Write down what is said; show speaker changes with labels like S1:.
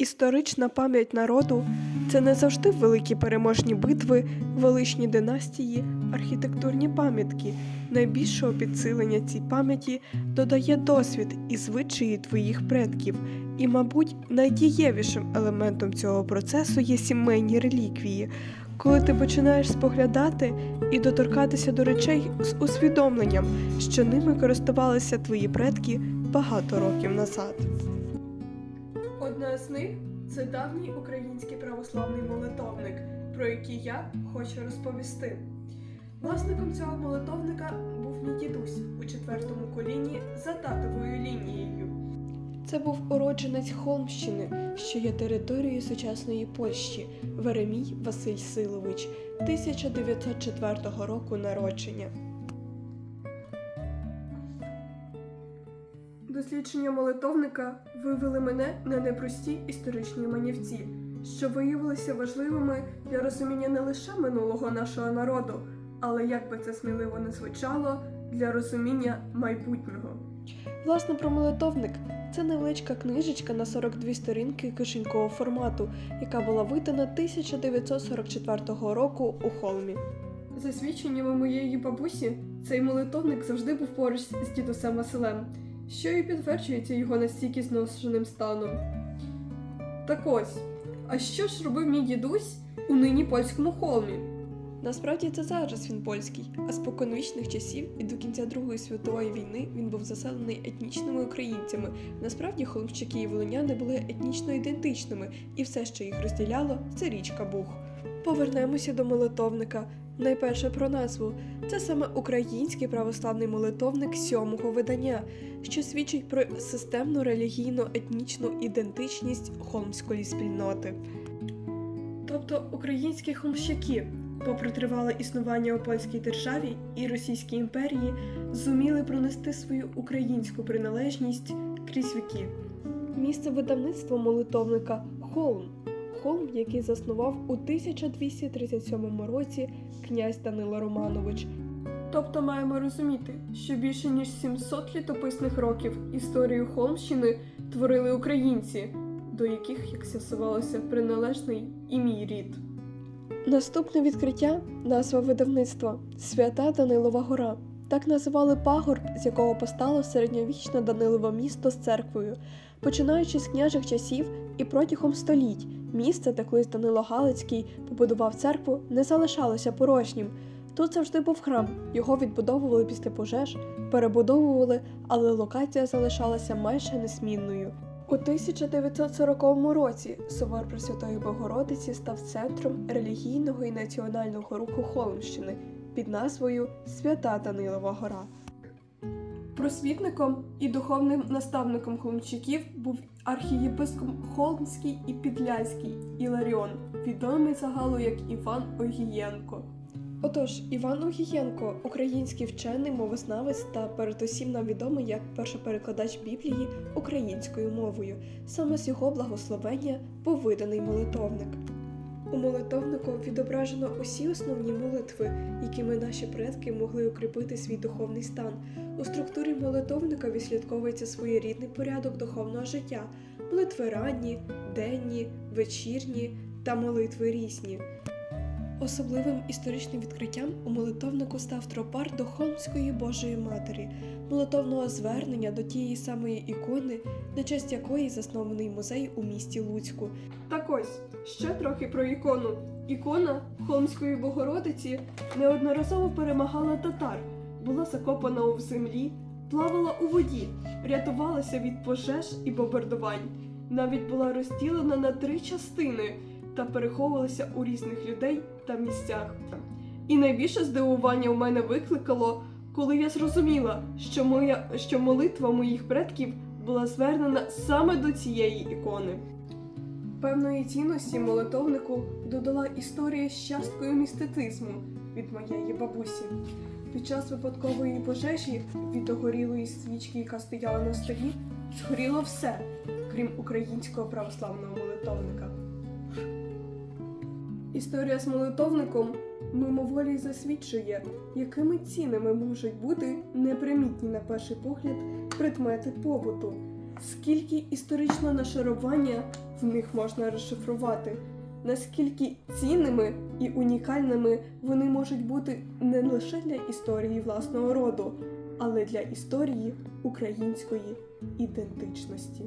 S1: Історична пам'ять народу це не завжди великі переможні битви, величні династії, архітектурні пам'ятки. Найбільшого підсилення цій пам'яті додає досвід і звичаї твоїх предків. І, мабуть, найдієвішим елементом цього процесу є сімейні реліквії, коли ти починаєш споглядати і доторкатися до речей з усвідомленням, що ними користувалися твої предки багато років назад. Одна з них це давній український православний молитовник, про який я хочу розповісти. Власником цього молитовника був мій дідусь у четвертому коліні за татовою лінією. Це був уродженець Холмщини, що є територією сучасної Польщі, Веремій Василь Силович, 1904 року народження. Дослідження молитовника вивели мене на непрості історичні манівці, що виявилися важливими для розуміння не лише минулого нашого народу, але як би це сміливо не звучало, для розуміння майбутнього. Власне, про молитовник це невеличка книжечка на 42 сторінки кишенькового формату, яка була видана 1944 року у Холмі. За свідченнями моєї бабусі, цей молитовник завжди був поруч з дідусем Василем, що і підтверджується його настільки зношеним станом. Так ось, а що ж робив мій дідусь у нині польському холмі? Насправді це зараз він польський, а з поконвічних часів і до кінця Другої світової війни він був заселений етнічними українцями. Насправді холмщики і волиняни були етнічно ідентичними, і все, що їх розділяло, це річка Буг. Повернемося до молитовника. Найперше про назву. Це саме український православний молитовник сьомого видання, що свідчить про системну релігійну етнічну ідентичність холмської спільноти. Тобто українські холмщики, попри тривале існування у польській державі і Російській імперії, зуміли пронести свою українську приналежність крізь віки. Місце видавництва молитовника Холм. Холм, який заснував у 1237 році князь Данило Романович. Тобто маємо розуміти, що більше ніж 700 літописних років історію Холмщини творили українці, до яких, як з'ясувалося, приналежний і мій рід. Наступне відкриття назва видавництва Свята Данилова Гора. Так називали пагорб, з якого постало середньовічне Данилове місто з церквою, починаючи з княжих часів і протягом століть. Місце, де колись Данило Галицький побудував церкву, не залишалося порожнім. Тут завжди був храм, його відбудовували після пожеж, перебудовували, але локація залишалася майже несмінною. У 1940 році собор Пресвятої Богородиці став центром релігійного і національного руху Холмщини під назвою Свята Данилова Гора. Просвітником і духовним наставником холмчиків був архієпископ Холмський і Підляський Іларіон, відомий загалу як Іван Огієнко. Отож, Іван Огієнко, український вчений, мовознавець та передусім нам відомий як першоперекладач Біблії українською мовою. Саме з його благословення був виданий молитовник. У молитовнику відображено усі основні молитви, якими наші предки могли укріпити свій духовний стан. У структурі молитовника відслідковується своєрідний порядок духовного життя: молитви ранні, денні, вечірні та молитви різні. Особливим історичним відкриттям у молитовнику став тропар до Холмської Божої Матері, молитовного звернення до тієї самої ікони, на честь якої заснований музей у місті Луцьку. Так ось ще трохи про ікону. Ікона Холмської Богородиці неодноразово перемагала татар, була закопана у землі, плавала у воді, рятувалася від пожеж і бомбардувань. Навіть була розділена на три частини та переховувалася у різних людей та місцях. І найбільше здивування у мене викликало, коли я зрозуміла, що моя що молитва моїх предків була звернена саме до цієї ікони. Певної цінності молитовнику додала історія з часткою містицизму від моєї бабусі. Під час випадкової пожежі від догорілої свічки, яка стояла на столі, згоріло все, крім українського православного молитовника. Історія з молитовником мимоволі засвідчує, якими цінними можуть бути непримітні на перший погляд предмети побуту. скільки історичного нашарування в них можна розшифрувати, наскільки цінними і унікальними вони можуть бути не лише для історії власного роду, але для історії української ідентичності.